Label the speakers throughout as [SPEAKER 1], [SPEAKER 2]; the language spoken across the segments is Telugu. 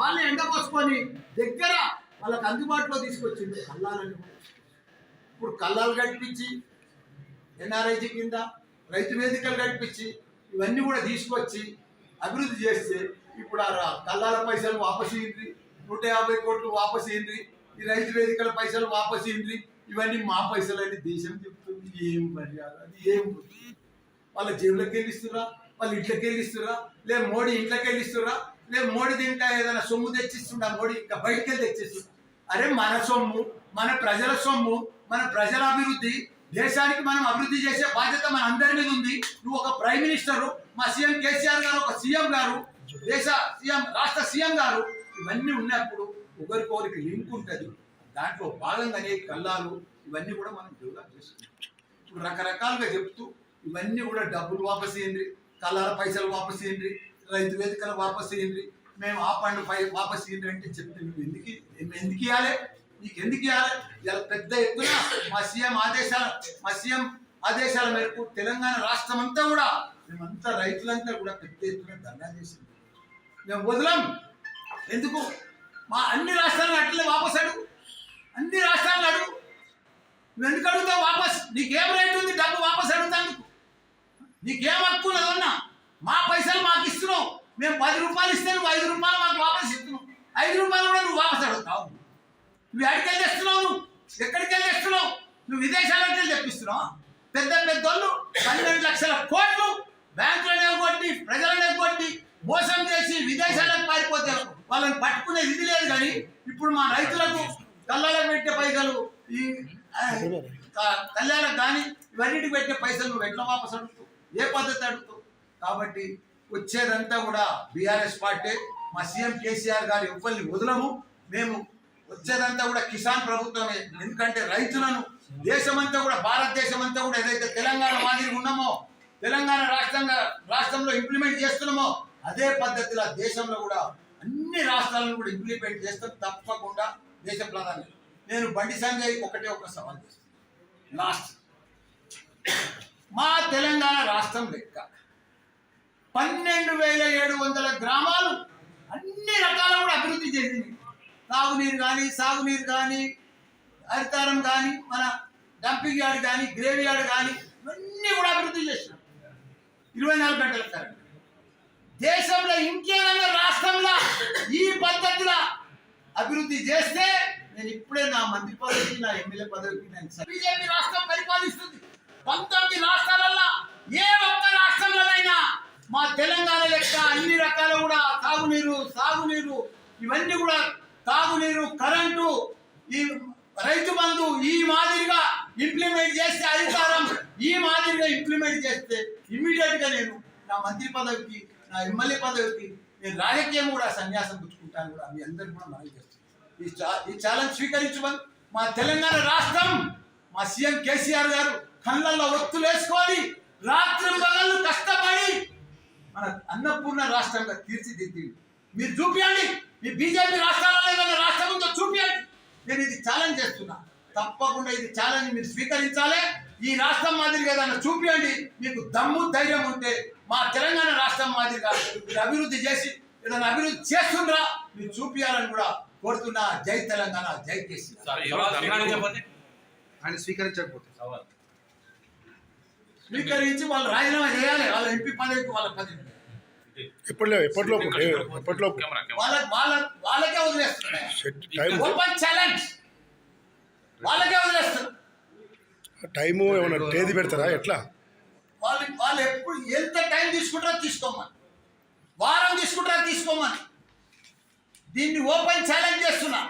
[SPEAKER 1] వాళ్ళని ఎండపోసుకొని దగ్గర వాళ్ళకి అందుబాటులో తీసుకొచ్చింది కల్లాలని ఇప్పుడు కల్లాలు కట్టించి ఎన్ఆర్ఐజీ కింద రైతు వేదికలు కట్టించి ఇవన్నీ కూడా తీసుకొచ్చి అభివృద్ధి చేస్తే ఇప్పుడు ఆ రా- కల్లాల పైసలు వాపసు ఇంద్రి నూట యాభై కోట్లు వాపసు ఇంద్రి ఈ రైతు వేదికల పైసలు వాపసు ఇంద్రి ఇవన్నీ మా పైసలు అని దేశం చెప్తుంది. ఏం మర్యాద అది ఏం వాళ్ళ జేబులోకి వెళ్ళిస్తురా వాళ్ళు ఇంట్లోకి వెళ్ళిస్తురా లే మోడీ ఇంట్లోకి వెళ్ళిస్తురా లే మోడీ తింటా ఏదైనా సొమ్ము తెచ్చిస్తుండా? మోడీ ఇంకా బయటికి వెళ్ళి అరే మన సొమ్ము మన ప్రజల సొమ్ము మన ప్రజల అభివృద్ధి దేశానికి మనం అభివృద్ధి చేసే బాధ్యత మన అందరి మీద ఉంది. నువ్వు ఒక ప్రైమ్ మినిస్టర్ మా సీఎం కేసీఆర్ గారు ఒక సీఎం గారు దేశ సీఎం రాష్ట్ర సీఎం గారు ఇవన్నీ ఉన్నప్పుడు ఒకరికొకరికి లింక్ ఉంటుంది. దాంట్లో భాగంగానే కళ్ళాలు కల్లాలు ఇవన్నీ కూడా మనం డెవలప్ చేసుకుంటాం. ఇప్పుడు రకరకాలుగా చెప్తూ ఇవన్నీ కూడా డబ్బులు వాపస్ చేయండి కల్లార పైసలు వాపస్ చేయండి రైతు వేదికలు వాపస్ చేయండి. మేము ఆ పండు పై వాపస్ చేయండి అంటే చెప్తే నువ్వు ఎందుకు ఎందుకు ఇవ్వాలి? నీకు ఎందుకు ఇవ్వాలి? ఇలా పెద్ద ఎత్తున మా సీఎం ఆదేశాల మా సీఎం ఆదేశాల మేరకు తెలంగాణ రాష్ట్రం అంతా కూడా మేమంతా రైతులంతా కూడా పెద్ద ఎత్తున ధర్నా చేసింది. మేము వదలం. ఎందుకు? మా అన్ని రాష్ట్రాలను అట్లే వాపస్ అడుగు. అన్ని రాష్ట్రాలను అడుగు. నువ్వు ఎందుకు అడుగుతావు వాపస్? నీకేం రేట్ ఉంది? డబ్బు వాపస్ అడుగుతాను నీకేం హక్కు ఉన్నదన్నా మా పైసలు మాకు ఇస్తున్నావు. మేము పది రూపాయలు ఇస్తే నువ్వు ఐదు రూపాయలు మాకు వాపస్ ఇస్తున్నావు ఐదు రూపాయలు కూడా నువ్వు వాపస్ అడుగుతావు. నువ్వు ఎక్కడికి వెళ్ళి తెస్తున్నావు నువ్వు? ఎక్కడికి వెళ్ళి తెస్తున్నావు? నువ్వు విదేశాలకు వెళ్ళి తెప్పిస్తున్నావు? పెద్ద పెద్ద వాళ్ళు పన్నెండు లక్షల కోట్లు బ్యాంకులను కొట్టి ప్రజలను కొట్టి మోసం చేసి విదేశాలకు పారిపోతే వాళ్ళని పట్టుకునే ఇది లేదు కానీ ఇప్పుడు మా రైతులకు కళ్ళలో పెట్టే పైసలు ఈ ఆ, క- కళ్యాణకు కానీ ఇవన్నిటికి పెట్టే పైసలు నువ్వు ఎట్లా వాపస్ ఏ పద్ధతి అడుగుతావు? కాబట్టి వచ్చేదంతా కూడా బీఆర్ఎస్ పార్టీ మా సీఎం కేసీఆర్ గారు ఎవరిని వదలము. మేము వచ్చేదంతా కూడా కిసాన్ ప్రభుత్వమే. ఎందుకంటే రైతులను దేశమంతా కూడా భారతదేశం అంతా కూడా ఏదైతే తెలంగాణ మాదిరి ఉన్నామో తెలంగాణ రాష్ట్రంగా రాష్ట్రంలో ఇంప్లిమెంట్ చేస్తున్నామో అదే పద్ధతిలో దేశంలో కూడా అన్ని రాష్ట్రాలను కూడా ఇంప్లిమెంట్ చేస్తాం. తప్పకుండా దేశ ప్రధాని. నేను బండి సంజయ్ ఒకటే ఒక సవాల్ చేస్తాను లాస్ట్ మా తెలంగాణ రాష్ట్రం లెక్క. పన్నెండు వేల ఏడు వందల గ్రామాలు అన్ని రకాల కూడా అభివృద్ధి చెందింది. తాగునీరు కానీ సాగునీరు కానీ హరితారం కానీ మన డంపింగ్ యార్డ్ కానీ గ్రేవ్ యార్డ్ కానీ ఇవన్నీ కూడా అభివృద్ధి చేసినాం. ఇరవై నాలుగు గంటల కరెంట్ దేశంలో ఇంకేమైనా రాష్ట్రంలో ఈ పద్ధతిలో అభివృద్ధి చేస్తే నేను ఇప్పుడే నా మంత్రి పదవికి నా ఎమ్మెల్యే పదవికి నేను బీజేపీ రాష్ట్రం పరిపాలిస్తుంది. పంతొమ్మిది రాష్ట్రాలలో ఏ ఒక్క రాష్ట్రంలోనైనా మా తెలంగాణ లెక్క అన్ని రకాల కూడా తాగునీరు సాగునీరు ఇవన్నీ కూడా తాగునీరు కరెంటు ఈ రైతు బంధు ఈ మాదిరిగా ఇంప్లిమెంట్ చేస్తే అధికారం ఈ మాదిరిగా ఇంప్లిమెంట్ చేస్తే ఇమ్మీడియట్గా నేను నా మంత్రి పదవికి నా ఎమ్మెల్యే పదవికి నేను రాజకీయం కూడా సన్యాసం పుచ్చుకుంటాను కూడా మీ అందరికీ కూడా మనం చేస్తాను ఈ చా- ఈ ఛాలెంజ్ స్వీకరించమని మా తెలంగాణ రాష్ట్రం మా సీఎం కేసీఆర్ గారు కళ్ళల్లో ఒత్తులు వేసుకొని రాత్రి పగళ్ళు కష్టపడి మన అన్నపూర్ణ రాష్ట్రంగా తీర్చిదిద్ది. మీరు చూపించండి మీ బీజేపీ రాష్ట్రాలలో ఏదైనా రాష్ట్రం ఉందో చూపించండి నేను ఇది ఛాలెంజ్ చేస్తున్నా. తప్పకుండా ఇది ఛాలెంజ్ మీరు స్వీకరించాలి. ఈ రాష్ట్రం మాదిరిగా ఏదైనా చూపించండి మీకు దమ్ము ధైర్యం ఉంటే మా తెలంగాణ రాష్ట్రం మాదిరిగా మీరు అభివృద్ధి చేసి ఏదైనా అభివృద్ధి చేస్తుండ్రా మీరు చూపించాలని కూడా కోరుతున్నా. జై తెలంగాణ జై కేసీఆర్.
[SPEAKER 2] ఆయన స్వీకరించకపోతే.
[SPEAKER 1] స్వీకరించి వాళ్ళు రాజీనామా చేయాలి. వాళ్ళ ఎంపీ పదవికి వాళ్ళ పదవి.
[SPEAKER 3] ఎప్పట్లో
[SPEAKER 1] వాళ్ళ వాళ్ళ వాళ్ళకే
[SPEAKER 3] టైం
[SPEAKER 1] ఓపెన్ ఛాలెంజ్ వాళ్ళకే వదిలేస్తారు
[SPEAKER 3] టైము ఏమైనా తేదీ పెడతారా? ఎట్లా?
[SPEAKER 1] వాళ్ళు వాళ్ళు ఎప్పుడు ఎంత టైం తీసుకుంటారో తీసుకోమని. వారం తీసుకుంటారో తీసుకోమని. దీన్ని ఓపెన్ ఛాలెంజ్ చేస్తున్నా.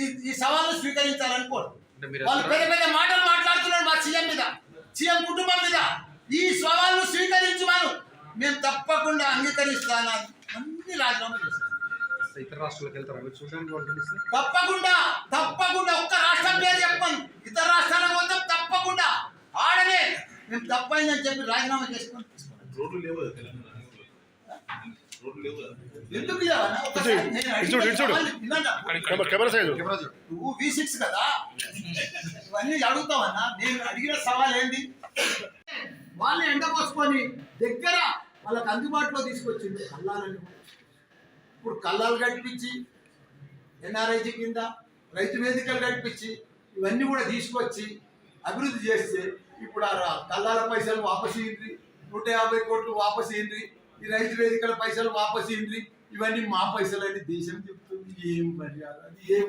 [SPEAKER 1] ఈ ఈ సవాళ్ళు స్వీకరించాలని కోరు.
[SPEAKER 2] అంటే మీరు
[SPEAKER 1] వాళ్ళు పెద్ద పెద్ద మాటలు మాట్లాడుతున్నారు మా సీఎం మీద. సీఎం కుటుంబం మీద. ఈ సవాళ్ళు స్వీకరించమను. మేము తప్పకుండా అంగీకరిస్తాను. అన్ని రాజీనామా చేస్తాం
[SPEAKER 2] ఇతర రాష్ట్రాలకు వెళ్తారా? చూడడానికి
[SPEAKER 1] తప్పకుండా తప్పకుండా ఒక్క రాష్ట్రం పేరు చెప్పను. ఇతర రాష్ట్రాల మొత్తం తప్పకుండా ఆడనే. మేము తప్పైందని చెప్పి రాజీనామా చేసుకొని
[SPEAKER 4] రోడ్లు లేవు
[SPEAKER 1] ఎందుకు. నువ్వు వి సిక్స్ కదా? ఇవన్నీ అడుగుతావన్నా? నేను అడిగిన సవాల్ ఏంది? వాళ్ళని ఎండపోసుకొని దగ్గర వాళ్ళకి అందుబాటులో తీసుకొచ్చింది కల్లాలని. ఇప్పుడు కల్లాలు కట్టించి ఎన్ఆర్ఐజీ కింద రైతు వేదికలు కట్టించి ఇవన్నీ కూడా తీసుకొచ్చి అభివృద్ధి చేస్తే ఇప్పుడు ఆ రా- కల్లాల పైసలు వాపసు ఇయ్యండి నూట యాభై కోట్లు వాపసు ఇయ్యండి ఈ రైతు వేదికల పైసలు వాపసు ఇయ్యండి ఇవన్నీ మా పైసలు అని దేశం చెప్తుంది. ఏం మర్యాద? అది ఏం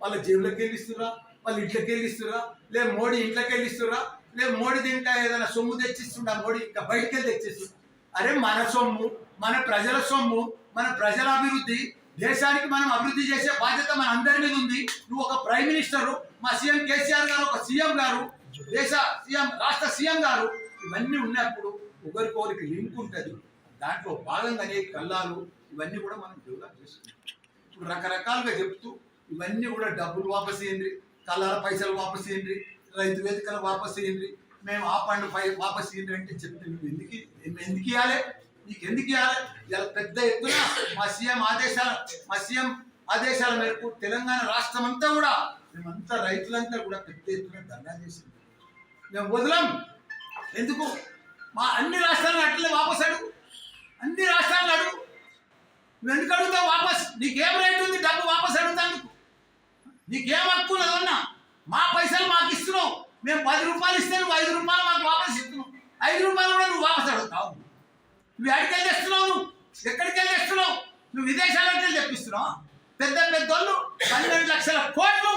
[SPEAKER 1] వాళ్ళ జేబులకు వెళ్ళిస్తురా వాళ్ళ ఇంట్లోకి వెళ్ళిస్తురా లే మోడీ ఇంట్లోకి వెళ్ళిస్తురా లేదు మోడీ తింటా ఏదైనా సొమ్ము తెచ్చిస్తుండా మోడీ ఇంకా బయటికి వెళ్ళి అరే మన సొమ్ము మన ప్రజల సొమ్ము మన ప్రజల అభివృద్ధి దేశానికి మనం అభివృద్ధి చేసే బాధ్యత మన అందరి మీద ఉంది. నువ్వు ఒక ప్రైమ్ మినిస్టరు మా సీఎం కేసీఆర్ గారు ఒక సీఎం గారు దేశ సీఎం రాష్ట్ర సీఎం గారు ఇవన్నీ ఉన్నప్పుడు ఒకరికొకరికి లింక్ ఉంటుంది. దాంట్లో భాగంగానే కల్లాలు ఇవన్నీ కూడా మనం డెవలప్ చేసుకుంటాం. ఇప్పుడు రకరకాలుగా చెప్తూ ఇవన్నీ కూడా డబ్బులు వాపసు చేయండి కళ్ళాల పైసలు వాపసు చేయండి రైతు వేదికలు వాపస్ ఇయ్యండి మేము ఆ పండు పై వాపస్ ఇయ్యండి అంటే చెప్తే నువ్వు ఎందుకు ఎందుకు ఇవ్వాలి? మీకు ఎందుకు ఇవ్వాలి? ఇలా పెద్ద ఎత్తున మా సీఎం ఆదేశాల మా సీఎం ఆదేశాల మేరకు తెలంగాణ రాష్ట్రం అంతా కూడా మేమంతా రైతులంతా కూడా పెద్ద ఎత్తున ధర్నా చేసింది మేము వదలం. ఎందుకు? మా అన్ని రాష్ట్రాలను అట్లే వాపస్ అడుగు. అన్ని రాష్ట్రాలను అడుగు. నువ్వు ఎందుకు అడుగుతావు వాపస్? నీకేం రేటు ఉంది? డబ్బు వాపస్ అడుగుతాను నీకేం హక్కు లేదన్నా మా పైసలు మాకు ఇస్తున్నావు. మేము పది రూపాయలు ఇస్తే నువ్వు ఐదు రూపాయలు మాకు వాపస్ ఇస్తున్నావు. ఐదు రూపాయలు కూడా నువ్వు వాపస్ అడుగుతావు. నువ్వు ఎక్కడికి వెళ్ళి తెస్తున్నావు నువ్వు? ఎక్కడికి వెళ్ళి తెస్తున్నావు? నువ్వు విదేశాలకు వెళ్ళి తెప్పిస్తున్నావు? పెద్ద పెద్ద వాళ్ళు పన్నెండు లక్షల కోట్లు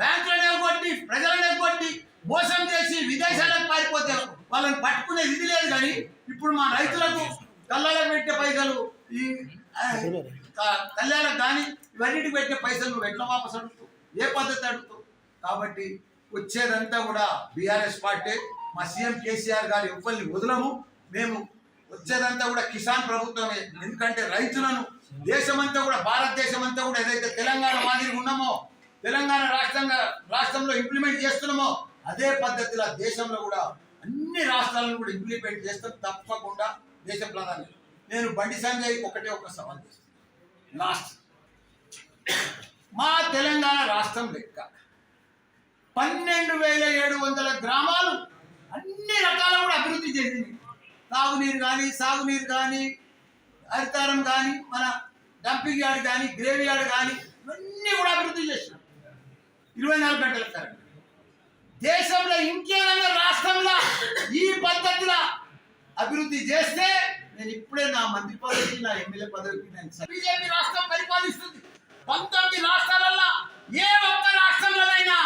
[SPEAKER 1] బ్యాంకులనే కొట్టి ప్రజలనే కొట్టి మోసం చేసి విదేశాలకు పారిపోతే వాళ్ళని పట్టుకునే ఇది లేదు కానీ ఇప్పుడు మా రైతులకు కళ్ళలకు పెట్టే పైసలు ఈ కళ్యాణకు కానీ ఇవన్నిటికి పెట్టే పైసలు నువ్వు ఎట్లా వాపస్ అడుగుతావు? ఏ పద్ధతి అడుగుతావు? కాబట్టి వచ్చేదంతా కూడా బీఆర్ఎస్ పార్టీ. మా సీఎం కేసీఆర్ గారు ఎవరిని వదలము. మేము వచ్చేదంతా కూడా కిసాన్ ప్రభుత్వమే. ఎందుకంటే రైతులను దేశమంతా కూడా భారతదేశం అంతా కూడా ఏదైతే తెలంగాణ మాదిరి ఉన్నామో తెలంగాణ రాష్ట్రంగా రాష్ట్రంలో ఇంప్లిమెంట్ చేస్తున్నామో అదే పద్ధతిలో దేశంలో కూడా అన్ని రాష్ట్రాలను కూడా ఇంప్లిమెంట్ చేస్తాం తప్పకుండా దేశ ప్రధాని. నేను బండి సంజయ్ ఒకటే ఒక సవాల్ చేస్తాను. లాస్ట్ మా తెలంగాణ రాష్ట్రం లెక్క. పన్నెండు వేల ఏడు వందల గ్రామాలు అన్ని రకాల కూడా అభివృద్ధి చెందింది. తాగునీరు కానీ సాగునీరు కానీ హరితారం కానీ మన డంపింగ్ యార్డ్ కానీ గ్రేవ్ యార్డ్ కానీ ఇవన్నీ కూడా అభివృద్ధి చేసినాం. ఇరవై నాలుగు గంటల కరెంట్ దేశంలో ఇంకేదైనా రాష్ట్రంలో ఈ పద్ధతిలో అభివృద్ధి చేస్తే నేను ఇప్పుడే నా మంత్రి పదవికి నా ఎమ్మెల్యే పదవికి నేను బీజేపీ రాష్ట్రం పరిపాలిస్తుంది. పంతొమ్మిది రాష్ట్రాలలో ఏ ఒక్క రాష్ట్రంలోనైనా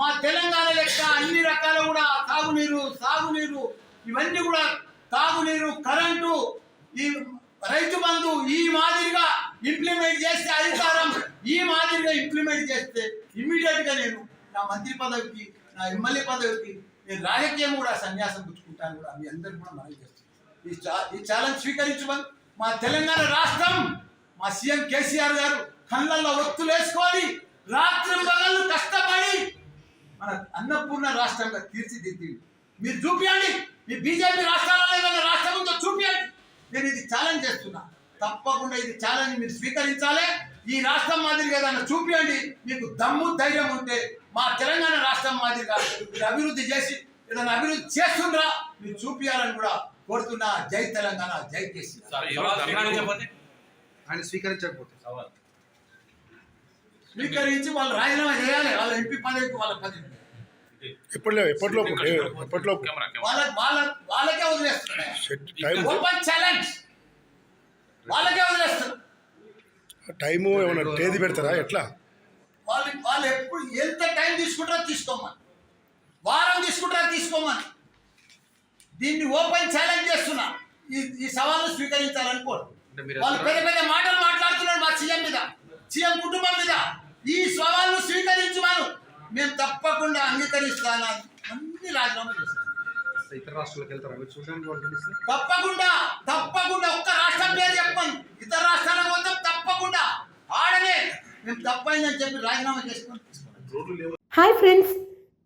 [SPEAKER 1] మా తెలంగాణ లెక్క అన్ని రకాల కూడా తాగునీరు సాగునీరు ఇవన్నీ కూడా తాగునీరు కరెంటు ఈ రైతు బంధు ఈ మాదిరిగా ఇంప్లిమెంట్ చేస్తే అధికారం ఈ మాదిరిగా ఇంప్లిమెంట్ చేస్తే ఇమ్మీడియట్గా నేను నా మంత్రి పదవికి నా ఎమ్మెల్యే పదవికి నేను రాజకీయం కూడా సన్యాసం పుచ్చుకుంటాను కూడా మీ అందరికి కూడా మనం చేస్తాను. ఈ చా- ఈ ఛాలెంజ్ స్వీకరించమని మా తెలంగాణ రాష్ట్రం మా సీఎం కేసీఆర్ గారు కళ్ళల్లో ఒత్తులు వేసుకొని రాత్రి పగళ్ళు కష్టపడి మన అన్నపూర్ణ రాష్ట్రంగా తీర్చిదిద్ది మీరు చూపించండి మీ బీజేపీ రాష్ట్రాలలో ఏదైనా రాష్ట్రం ఉందో చూపించండి నేను ఇది ఛాలెంజ్ చేస్తున్నా. తప్పకుండా ఇది ఛాలెంజ్ మీరు స్వీకరించాలి. ఈ రాష్ట్రం మాదిరిగా ఏదైనా చూపించండి మీకు దమ్ము ధైర్యం ఉంటే మా తెలంగాణ రాష్ట్రం మాదిరిగా మీరు అభివృద్ధి చేసి ఏదైనా అభివృద్ధి చేస్తుండ్రా. మీరు చూపించాలని కూడా కోరుతున్నా. జై తెలంగాణ జై కేసీఆర్.
[SPEAKER 2] ఆయన స్వీకరించకపోతే.
[SPEAKER 4] సవాల్.
[SPEAKER 1] స్వీకరించి వాళ్ళు రాజీనామా చేయాలి. వాళ్ళ ఎంపీ పదవికి వాళ్ళ పదవి.
[SPEAKER 3] ఎప్పట్లో ఎప్పట్లోపు ఎప్పట్లోపు
[SPEAKER 4] కెమెరా కెమెరా
[SPEAKER 1] వాళ్ళ వాళ్ళ వాళ్ళకే వదిలేస్తున్నారు. ఓపెన్ ఛాలెంజ్ వాళ్ళకే వదిలేస్తారు
[SPEAKER 3] టైము ఏమైనా తేదీ పెడతారా? ఎట్లా?
[SPEAKER 1] వాళ్ళు వాళ్ళు ఎప్పుడు ఎంత టైం తీసుకుంటారో తీసుకోమని వారం తీసుకుంటారో తీసుకోమని దీన్ని ఓపెన్ ఛాలెంజ్ చేస్తున్నా. ఈ ఈ సవాళ్ళు స్వీకరించాలని కోరు
[SPEAKER 2] అంటే మీరు
[SPEAKER 1] వాళ్ళు పెద్ద పెద్ద మాటలు మాట్లాడుతున్నారు మా సీఎం మీద. సీఎం కుటుంబం మీద. మేము తప్పకుండా అంగీకరిస్తాను. అన్ని రాజీనామా చేస్తాం.
[SPEAKER 2] ఇతర రాష్ట్రాలకు వెళ్తారా? చూడడానికి
[SPEAKER 1] తప్పకుండా తప్పకుండా ఒక్క రాష్ట్రం పేరు చెప్పండి. ఇతర రాష్ట్రాలకు పోతే తప్పకుండా ఆడనే. మేము తప్పైందని చెప్పి రాజీనామా చేసుకొని
[SPEAKER 5] హాయ్ ఫ్రెండ్స్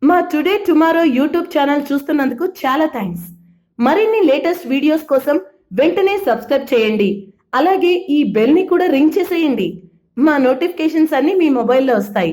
[SPEAKER 5] మా టుడే టుమారో యూట్యూబ్ ఛానల్ చూస్తున్నందుకు చాలా థ్యాంక్స్ మరిన్ని లేటెస్ట్ వీడియోస్ కోసం వెంటనే సబ్స్క్రైబ్ చేయండి. అలాగే ఈ బెల్ని కూడా రింగ్ చేసేయండి. మా నోటిఫికేషన్స్ అన్ని మీ మొబైల్లో వస్తాయి.